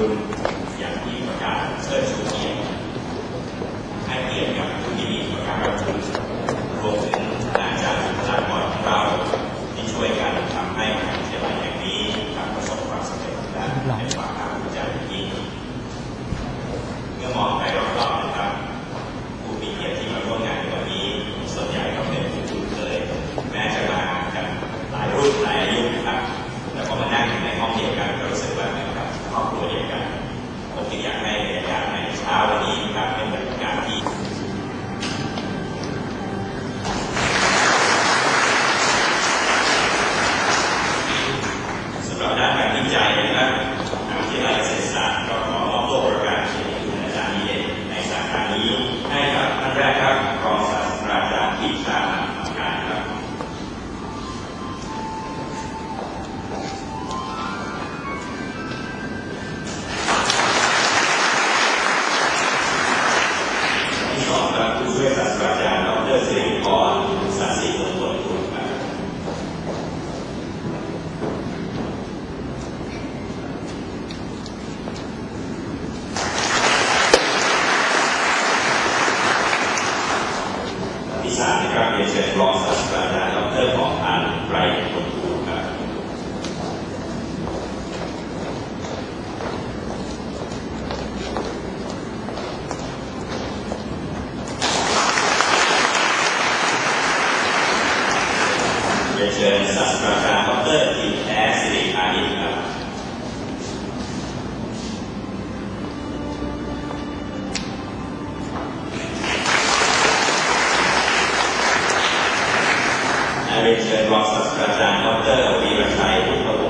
Amen. ช่วยศาสตราจารย์ดรสิริพรสัตย์สิริมงคลคุณครับที่สามนะครับเรียนเชิญรองศาสตราจารย์ดรขอพันธ์ไกรคุณ รียนเชิญศาสตราจารย์ดรกิตแท้สิริพานิชครับเรียนเชิญรองศาสตราจารย์ดรวีรชัยพุทธวง